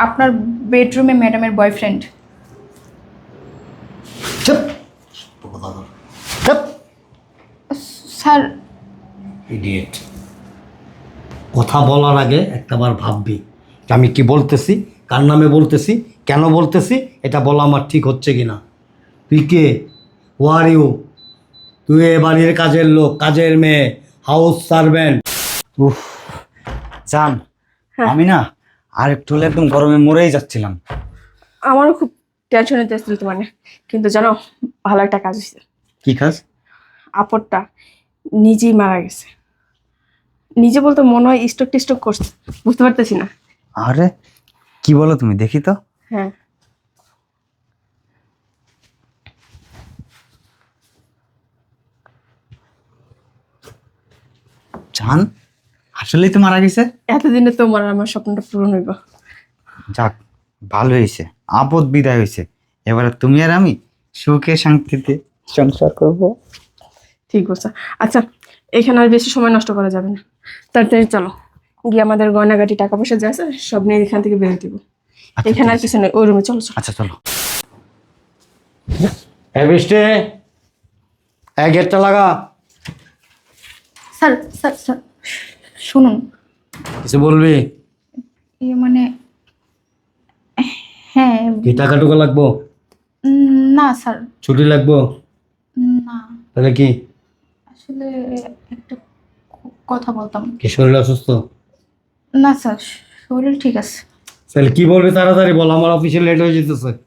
আপনার বেডরুমে ম্যাডামের বয়ফ্রেন্ড চুপ। চুপ। স্যার। ইডিয়েট কথা বলার আগে একটাবার ভাববি যে আমি কি বলতেছি কার নামে বলতেছি কেন বলতেছি এটা বলা আমার ঠিক হচ্ছে কি না তুই কে? ওয়ার ইউ তুই এ বাড়ির কাজের লোক কাজের মেয়ে হাউস সার্ভেন্ট উফ জান আমি না আর একটু হলে একদম গরমে মরেই যাচ্ছিলাম। আমারও খুব টেনশন হতেছিল তোমার কিন্তু জানো ভালো একটা কাজ হয়েছে কি কাজ? আপরটা নিজেই মারা গেছে। নিজে বলতে মনে হয় স্টক টিস্টক করছে বুঝতে পারতেছি না। আরে কি বলো তুমি দেখি তো। হ্যাঁ। জান? আসলেই তো মারা গেছে? এতদিনে তোমার আমার স্বপ্নটা পূরণ হইব। যাক ভালো হয়েছে আপদ বিদায় হয়েছে। এবারে তুমি আর আমি সুখে শান্তিতে সংসার করব। ঠিক বলছো। আচ্ছা এখানে আর বেশি সময় নষ্ট করা যাবে না। তাড়াতাড়ি চলো গিয়ে আমাদের গয়নাগাটি টাকা পয়সা যা আছে সব নিয়ে এখান থেকে বেরোয় দিব। আচ্ছা, এখানে আর কিছু নেই ওই রুমে চলো চলো। আচ্ছা চলো। এ বৃষ্টি এ গেটটা লাগা। Sir sir sir. শুনুন। কিছু বলবি? ইয়ে মানে হ্যাঁ। কি টাকা টুকা লাগবো? উম, না স্যার। ছুটি লাগবো? না। তাহলে কি? আসলে একটা ক- কথা বলতাম। কি শরীর অসুস্থ? না স্যার শরীর ঠিক আছে। তাহলে কি বলবি তাড়াতাড়ি বল আমার অফিসে লেট হয়ে যেতেছে।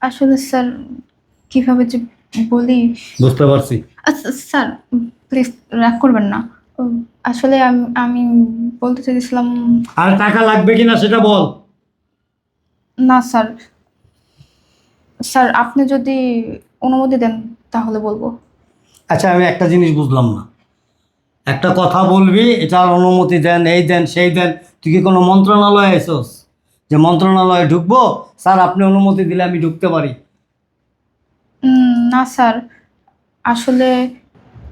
আসলে স্যার কীভাবে যে বলি? বুঝতে পারছি। আচ্ছা স্যার প্লিজ রাগ করবেন না। আসলে আমি আমি বলতে চাইছিলাম আর টাকা লাগবে কিনা সেটা বল। না স্যার। স্যার আপনি যদি অনুমতি দেন তাহলে বলব। আচ্ছা আমি একটা জিনিস বুঝলাম না। একটা কথা বলবি এটার অনুমতি দেন এই দেন সেই দেন তুই কি কোনো মন্ত্রণালয়ে এসোস? যে মন্ত্রণালয়ে ঢুকবো স্যার আপনি অনুমতি দিলে আমি ঢুকতে পারি। না স্যার। আসলে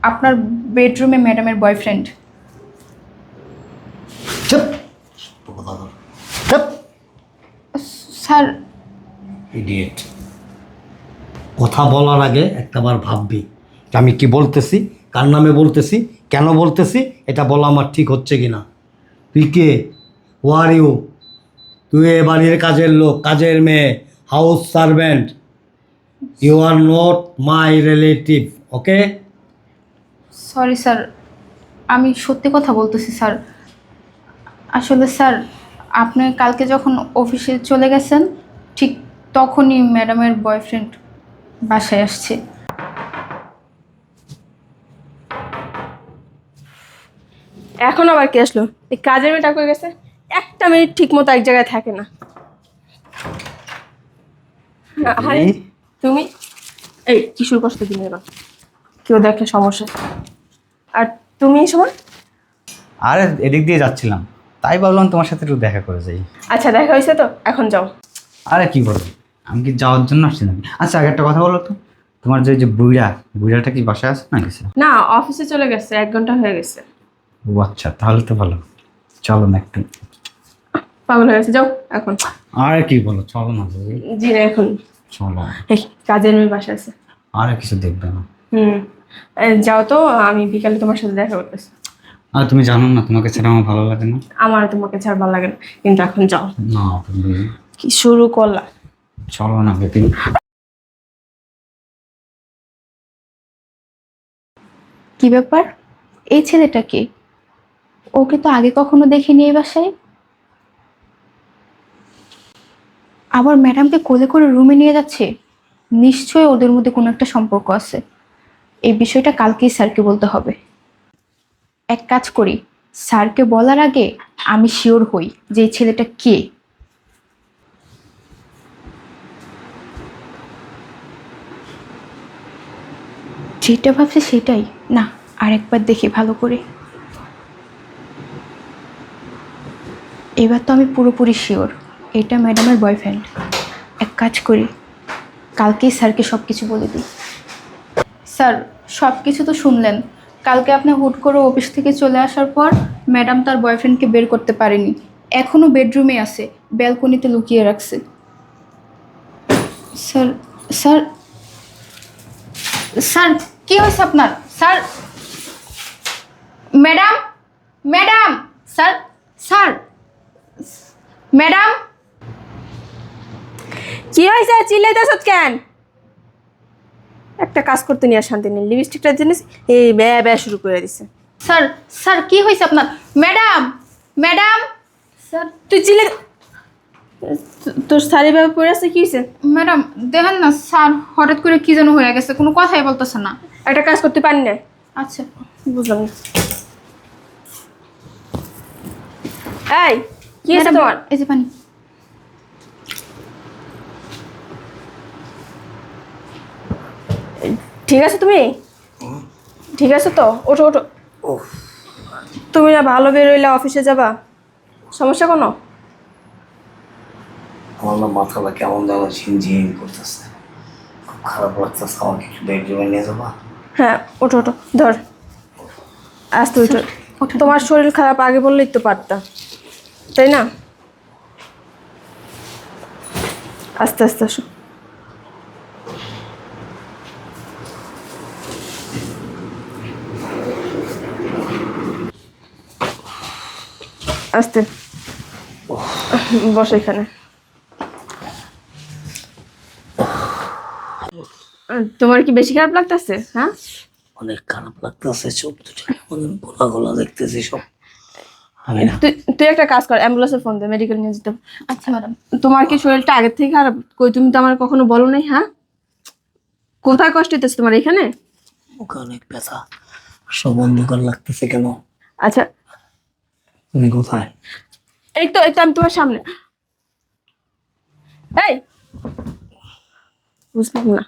আপনার বেডরুমে ম্যাডামের বয়ফ্রেন্ড চুপ। চুপ। স্যার। ইডিয়েট কথা বলার আগে একটাবার ভাববি যে আমি কি বলতেছি কার নামে বলতেছি কেন বলতেছি এটা বলা আমার ঠিক হচ্ছে কি না তুই কে? ওয়ার ইউ তুই এ বাড়ির কাজের লোক কাজের মেয়ে house servant you are not my relative okay sorry sir আমি সত্যি কথা বলতেছি স্যার আসলে স্যার আপনি কালকে যখন অফিসে চলে গেছেন ঠিক তখনই ম্যাডামের বয়ফ্রেন্ড বাসায় আসছে। এখন আবার কে আসলো? এই কাজের মেয়েটা করে গেছে? একটা মিনিট ঠিক মতো এক জায়গায় থাকে না। আরে তুমি? এই কিশোর কষ্ট তুমি এবার? কেউ দেখে সমস্যা? আর তুমি এই সময় আরে এদিক দিয়ে যাচ্ছিলাম। তাই ভাবলাম তোমার সাথে একটু দেখা করে যাই। আচ্ছা দেখা হয়েছে তো? এখন যাও। আরে কি করব আমি কি যাওয়ার জন্য আসছি নাকি আচ্ছা আগে একটা কথা বলো তো। তোমার যে যে বুইড়া বুইড়াটা কি বাসায় আছে না কিছু না অফিসে চলে গেছে এক ঘণ্টা হয়ে গেছে। ও আচ্ছা তাহলে তো ভালো। চলো না একটু। পাগল হয়ে গেছে যাও এখন। আরে কি বলো? চলো না। জি না এখন। চলো। এই কাজের মেয়ে বাসা আছে। আরে কিছু দেখবে না। হুম। যাও তো আমি বিকালে তোমার সাথে দেখা করতেছি। আর তুমি জানো না তোমাকে ছাড়া আমার ভালো লাগে না। আমার তোমাকে ছাড় ভালো লাগে না কিন্তু এখন যাও। না কি শুরু করলা? চলো না বেবি। কি ব্যাপার? এই ছেলেটা কে? ওকে তো আগে কখনো দেখিনি এই বাসায়। আবার ম্যাডামকে কোলে করে রুমে নিয়ে যাচ্ছে? নিশ্চয়ই ওদের মধ্যে কোনো একটা সম্পর্ক আছে। এই বিষয়টা কালকেই স্যারকে বলতে হবে। এক কাজ করি, স্যারকে বলার আগে আমি শিওর হই যে এই ছেলেটা কে। যেটা ভাবছি সেটাই। না আরেকবার দেখি ভালো করে। এবার তো আমি পুরোপুরি শিওর, এটা ম্যাডামের বয়ফ্রেন্ড। এক কাজ করি, কালকেই স্যারকে সব কিছু বলে দিই। স্যার সব কিছু তো শুনলেন। কালকে আপনি হুট করে অফিস থেকে চলে আসার পর ম্যাডাম তার বয়ফ্রেন্ডকে বের করতে পারেনি। এখনও বেডরুমে আছে, ব্যালকনিতে লুকিয়ে রাখছে। স্যার স্যার স্যার, কি হয়েছে আপনার? Sir, madam madam, sir sir, madam. কি হয়েছে? চিল্লাইতেছ কেন? একটা কাজ করতে নিয়ে শান্তি নেই। লিপস্টিকটা জিনিস এই ব্যা ব্যা শুরু করে দিছে। স্যার স্যার কি হয়েছে আপনার? Madam madam. স্যার। তুই চিল্লে তোর শাড়ি ব্যবহার পরে আছে কি হয়েছে? ম্যাডাম দেখেন না স্যার হঠাৎ করে কি যেন হয়ে গেছে কোনো কথাই বলতেছে না। একটা কাজ করতে পারি না। আচ্ছা। বুঝলাম এই কি হয়েছে ম্যাডাম, তোমার এই যে পানি। ঠিক আছে তুমি? ঠিক আছে তো? ওঠো ওঠো। তুমি না ভালো বেরোইলে অফিসে যাবা? সমস্যা কোনো? আমার না মাথাটা কেমন যেন ঝিনঝিন করতেছে। খুব খারাপ লাগতেছে আমাকে একটু বেডরুমে নিয়ে যাবা? হ্যাঁ ওঠো ওঠো ধর। আস্তে ওঠো। তোমার শরীর খারাপ আগে বললেই তো পারতাম তাই না? আস্তে আস্তে আসো। আস্তে। বসো এখানে। তোমার কি বেশি খারাপ লাগতেছে হ্যাঁ? অনেক খারাপ লাগতেছে চোখ দুটো গোলা গোলা দেখতেছি সব। আমি তুই তুই একটা কাজ কর অ্যাম্বুলেন্সে ফোন দে মেডিকেল নিয়ে যেতে। আচ্ছা ম্যাডাম। তোমার কি শরীরটা আগের থেকে খারাপ? কই তুমি তো আমার কখনো বলো নাই হ্যাঁ? কোথায় কষ্ট হইতেছে তোমার এখানে? মুখে অনেক ব্যথা। সব অন্ধকার লাগতেছে কেন? আচ্ছা তুমি কোথায় এই তো এই তো আমি তোমার সামনে। এই! বুঝলাম না।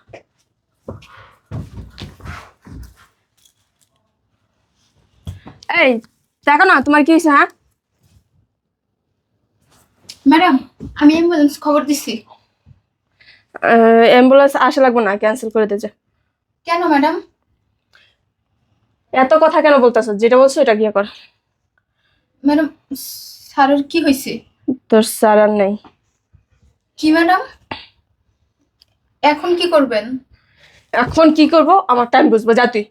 এই দেখো না তোমার কি হয়েছে হ্যাঁ? ম্যাডাম আমি অ্যাম্বুলেন্স খবর দিছি। অ্যাম্বুলেন্স আসা লাগবে না ক্যান্সেল করে দে যা। কেন ম্যাডাম? এত কথা কেন বলতেছো? যেটা বলছো এটা গিয়ে কর। ম্যাডাম স্যারের কি হয়েছে? তোর স্যার আর নেই। কি ম্যাডাম? এখন কি করবেন? এখন কি করব? আমার টাইম বুঝব যা তুই।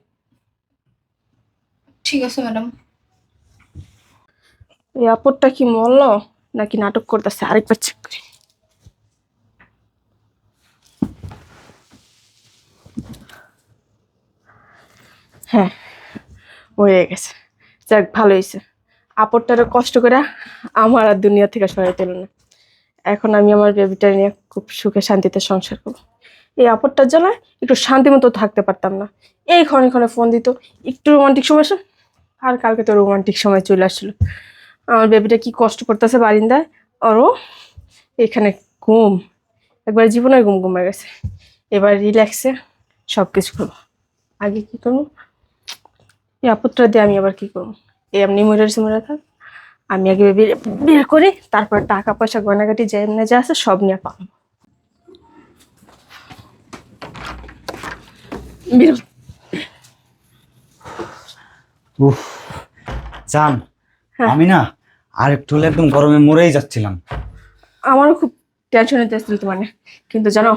ঠিক আছে ম্যাডাম। এই আপদটা কি মরলো নাকি নাটক করতেছে? আরেকবার চেক করি। হ্যাঁ হয়ে গেছে। যাক ভালো হয়েছে। আপদটারে কষ্ট করে আমার আর দুনিয়া থেকে সরাই দিল না। এখন আমি আমার বেবিটা নিয়ে খুব সুখে শান্তিতে সংসার করব। এই আপদটার জ্বালায় একটু শান্তি মতো থাকতে পারতাম না। এই ক্ষণে ক্ষণে ফোন দিত, একটু রোমান্টিক সময় আর কালকে তো রোমান্টিক সময় চলে আসছিল আমার বেবিটা কি কষ্ট করতেছে বারিন্দায় আরও এখানে ঘুম, একবার জীবনে ঘুম ঘুমে গেছে। এবার রিল্যাক্সে সব কিছু করব। আগে কী করব? এই আপত্রা দিয়ে আমি আবার কী করব? এমনি মরে রয়েছে মরে থাক। আমি আগে বের বের করি তারপর টাকা পয়সা গয়নাগাটি যে এমনি যা আছে সব নিয়ে পাবো। উফ জান হ্যাঁ। আমি না আর একটু হলে একদম গরমে মরেই যাচ্ছিলাম। আমারও খুব টেনশন হতে আসছিল তোমার। কিন্তু জানো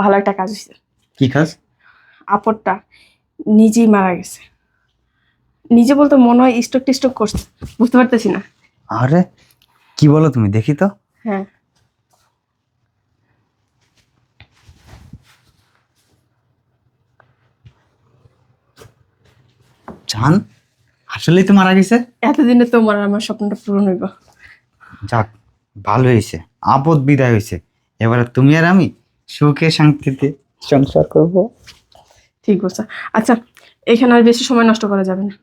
ভালো একটা কাজ হয়েছে। কি কাজ? আপদটা নিজেই মারা গেছে। নিজে বলতে মনে হয় স্টক টিস্টক করছে বুঝতে পারতেছি না। আরে কি বলো তুমি দেখি তো। হ্যাঁ। জান আসলেই তো মারা গেছে? এতদিনে তোমার আর আমার স্বপ্নটা পূরণ হইব। যাক ভালো হয়েছে আপদ বিদায় হয়েছে। এবারে তুমি আর আমি সুখে শান্তিতে সংসার করব। ঠিক বলছো। আচ্ছা এখানে আর বেশি সময় নষ্ট করা যাবে না।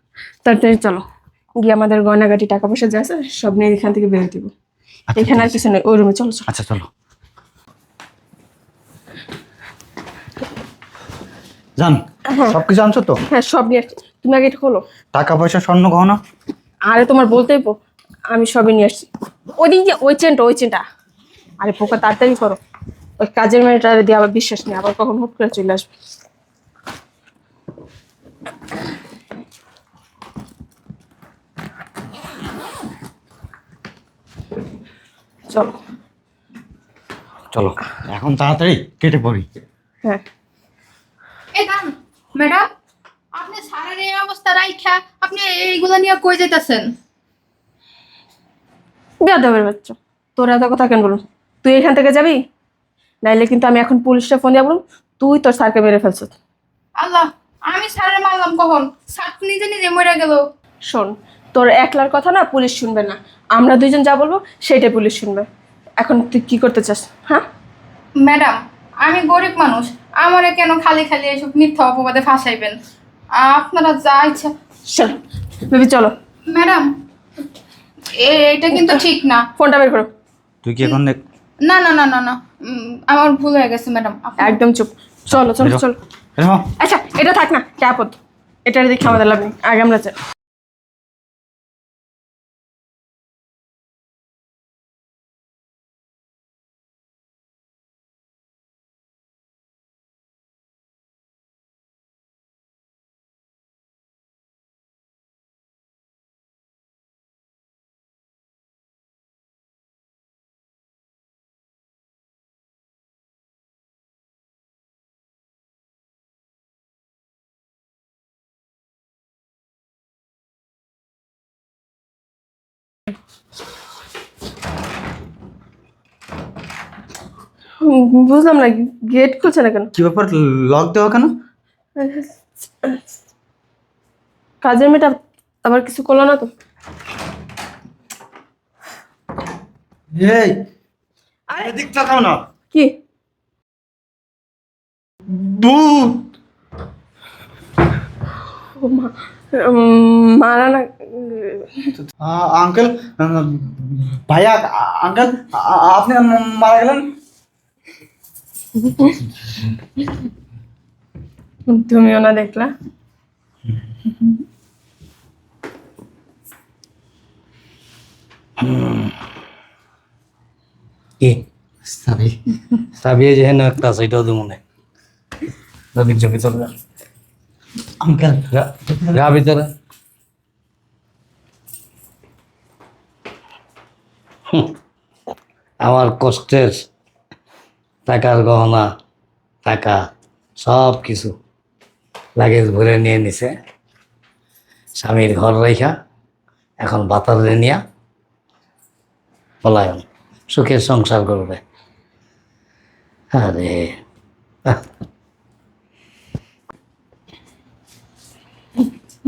তাড়াতাড়ি চলো। গিয়ে আমাদের গয়নাগাটি টাকা পয়সা যা আছে সব নিয়ে এখান থেকে বেরোয় দিব। আচ্ছা, এখানে আর কিছু নেই ওই রুমে চলো চলো। আচ্ছা চলো। জান হ্যাঁ। সবকিছু আনছো তো? হ্যাঁ সব নিয়ে আসছি। তুমি আগে এটা খোলো। টাকা পয়সা স্বর্ণ গহনা? আরে তোমার বলতেই পো আমি সবই নিয়ে আসছি। ওই দিক দিয়ে ওই চেনটা ওই চেনটা। আরে পোকা তাড়াতাড়ি করো। ওই কাজের মেয়েটা দিয়ে আবার বিশ্বাস নেই আবার কখন হুট করে চলে আসবে। চলো। চলো। এখন তাড়াতাড়ি কেটে পড়ি। হ্যাঁ। ম্যাডাম আপনি সারার এই অবস্থা রাইখা আপনি এইগুলা নিয়ে কই যেতেছেন? বেয়াদবের বাচ্চা। তোর এত কথা কেন বলুন? তুই এখান থেকে যাবি? নাইলে কিন্তু আমি এখন পুলিশে ফোন দিয়ে বলুন তুই তোর স্যারকে মেরে ফেলছ। আল্লাহ আমি স্যারের মারলাম কখন? স্যার নিজে নিজে মরে গেল। শোন তোর একলার কথা না পুলিশ শুনবে না। আমরা দুইজন যা বলব সেইটাই পুলিশ শুনবে। এখন তুই কি করতে চাস? হ্যাঁ? ম্যাডাম আমি গরিব মানুষ। আমারে কেন খালি খালি এসব মিথ্যা অপবাদে ফাঁসাইবেন? আপনারা যা ইচ্ছা চলো বেবি চলো। ম্যাডাম এ- এটা কিন্তু ঠিক না। ফোনটা বের করো। তুই কি এখন দেখ- না না না না না। উম, আমার ভুল হয়ে গেছে ম্যাডাম। একদম চুপ। চলো চলো চলো। আচ্ছা এটা থাক না কে আপদ এটা দেখে আমাদের লাভ নেই। আগে আমরা বুঝলাম না গেট খুলছে না কেন? কি ব্যাপার লক দেওয়া কেন? কাজের মেয়েটা আবার কিছু করল না তো? এই এদিক তাকাও না। কি? ভূত ও মা। মারা না আঙ্কেল ভাইয়া আঙ্কেল আপনি মারা গেলেন? তুমিও না দেখলা? কি সাবি সাবি যে হেন একটা আছে এটাও তো মনে রবি চোখে চলে যা ভিতরে। হুঁ, আমার কষ্টের টাকার গহনা টাকা সব কিছু লাগেজ ভরে নিয়ে নিছে। স্বামীর ঘর রেখা এখন বাতারে নিয়া পলায়ন সুখের সংসার করবে। আরে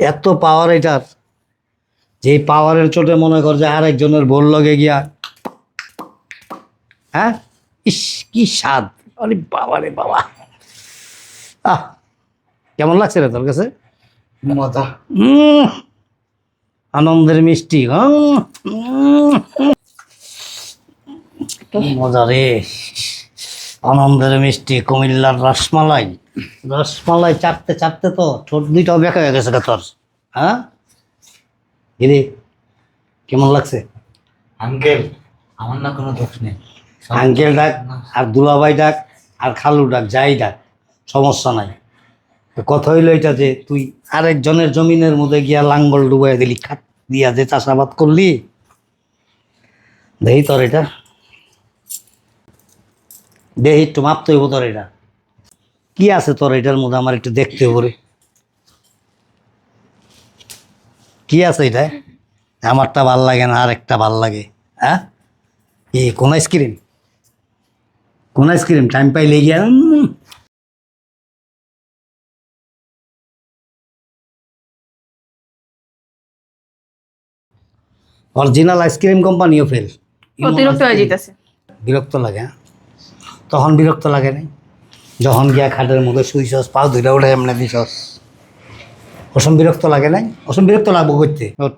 এত পাওয়ার এটার। যে পাওয়ারের চোটে মনে কর যে আর একজনের বোল লগে গিয়া হ্যাঁ? ইস কি স্বাদ। আরে বাবা রে বাবা। আহ কেমন লাগছে রে তোর কাছে? মজা। আনন্দের মিষ্টি মজা রে। আনন্দের মিষ্টি কুমিল্লার রসমালাই। রসমালাই চাপতে চাপতে তো ঠোঁট দুইটাও বেঁকা হয়ে গেছে তোর। হ্যাঁ? কেমন লাগছে? আঙ্কেল আমার না কোনো দোষ নেই। আঙ্কেল ডাক আর দুলাভাই ডাক আর খালু ডাক যাই ডাক সমস্যা নাই। তো কথা হইল এটা যে তুই আরেকজনের জমিনের মধ্যে গিয়া লাঙ্গল ডুবাই দিলি খাত দিয়া যে চাষাবাদ করলি দেহি তোর এটা। দেহি একটু মাপতে হইব তোর এটা। কি আছে তোর এটার মধ্যে? আমার একটু দেখতে হইব কি আছে এটা? আমারটা ভালো লাগে না আর একটা ভালো লাগে। হ্যাঁ? কি কোন আইসক্রিম? কোন আইসক্রিম? টাইম পাইলে গিয়া অরিজিনাল আইসক্রিম কোম্পানিও ফেল বিরক্ত লাগে হ্যাঁ? তখন বিরক্ত লাগে নাই? যখন গিয়া খাটের মধ্যে শুইছস পাও দুইটা উঠে এমনি দিছস অসম বিরক্ত লাগে নাই? অসম বিরক্ত লাগবো করতে ওঠ।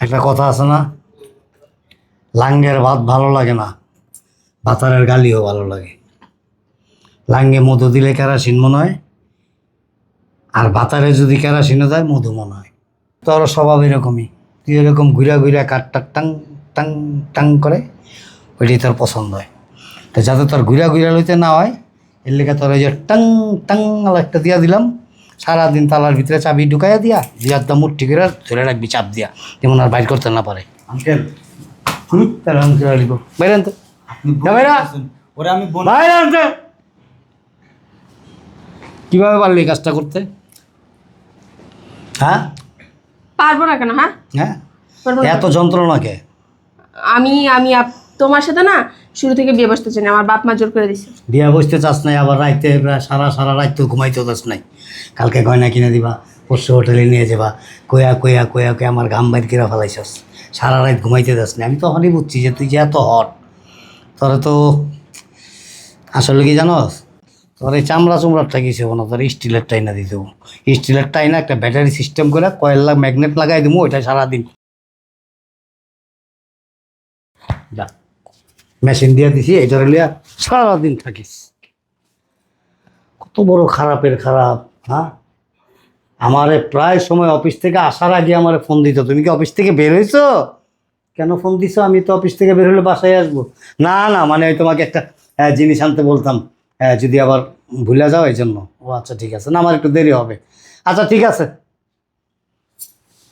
একটা কথা আছে না? লাঙ্গের ভাত ভালো লাগে না ভাতারের গালিও ভালো লাগে। লাঙ্গে মধু দিলে কেরাসিন মনে হয় আর ভাতারে যদি কেরাসিনও দেয় মধু মনে হয়। তো তোর স্বভাব এরকমই। তুই এরকম ঘুরা ঘুরা কাঠটা টাং টাং টাং করে ওইটাই তোর পছন্দ হয়। তো যাতে তোর ঘুরা ঘুরা লইতে না হয় এর লেগে তোর ওই যে টাং টাং একটা দিয়া দিলাম। সারাদিন তালার ভিতরে চাবি ঢুকাইয়া দিয়া দিয়া একদম মুঠি করে ধরে রাখবি চাপ দিয়া যেমন আর বাইর করতে না পারে। আঙ্কেল তাহলে করে দিব বাইরেন তো ওরা আমি বাইরে আনতে। কীভাবে পারলি কাজটা করতে? হ্যাঁ? পারব না কেন হ্যাঁ? হ্যাঁ? এত যন্ত্রণাকে আমি আমি আপ- তোমার সাথে না শুরু থেকে বিয়ে বসতে চাই না, আমার বাপ মা জোর করে দিছে। দিয়া বসতে চাস নাই, আবার রাইতে সারা সারা রাত তো ঘুমাইতে চাস নাই। কালকে গয়না কিনে দিবা, পরশু হোটেলে নিয়ে যাবা, কয়া কয়া কয়া কয়া, আমার ঘাম বাইর কিরা ফেলাইছস। সারা রাত ঘুমাইতে যাস না আমি তো তখনই বুঝছি যে তুই যে এত হট, তোর তো আসলে কি জানস? তোর এই চামড়া চুমড়ারটা কিছু না, তোর স্টিলের টাইনা দিয়ে দেবো। স্টিলের টাইনা একটা ব্যাটারি সিস্টেম করে কয়েল ম্যাগনেট লাগাই দেবো ওইটা সারাদিন। যা। মেশিন দিয়ে দিছি এইটার লিয়া সারাদিন থাকিস। কত বড় খারাপের খারাপ হ্যাঁ? আমারে প্রায় সময় অফিস থেকে আসার আগে আমারে ফোন দিত। তুমি কি অফিস থেকে বের হয়েছো কেন ফোন দিছো? আমি তো অফিস থেকে বের হলে বাসায় আসব। না না মানে আমি তোমাকে একটা জিনিস আনতে বলতাম। যদি আবার ভুলে যাও এই জন্য। ও আচ্ছা ঠিক আছে। না, আমার একটু দেরি হবে। আচ্ছা ঠিক আছে।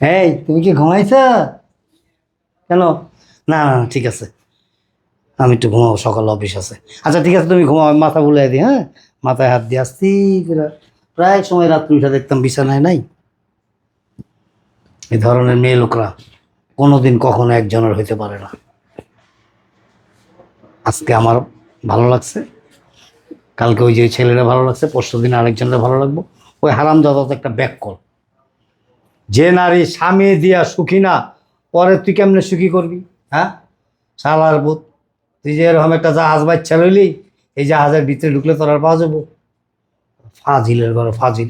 এই, তুমি কি ঘুমাইছো? কেন? না না ঠিক আছে। আমি একটু ঘুমাবো, সকাল অফিস আছে। আচ্ছা ঠিক আছে, তুমি ঘুমাও মাথা বুলাই দিই হ্যাঁ? মাথায় হাত দিয়ে আসতি প্রায় সময় রাত্রি উঠে দেখতাম বিছানায় নাই। এই ধরনের মেয়ে লোকরা কোনোদিন কখনো একজনের হইতে পারে না। আজকে আমার ভালো লাগছে। কালকে ওই যে ছেলেরা ভালো লাগছে, পরশু দিন আরেকজনের ভালো লাগবো। ওই হারাম দাদা একটা ব্যাক কল যে নারী স্বামী দিয়া সুখী না, পরে তুই কেমনে সুখী করবি? হ্যাঁ? শালার বুথ তুই যে এরকম একটা জাহাজ বাচ্চা লইলি, এই জাহাজের ভিতরে ঢুকলে তোর আর পাওয়া যাব। ফাজিলের ঘরে ফাজিল।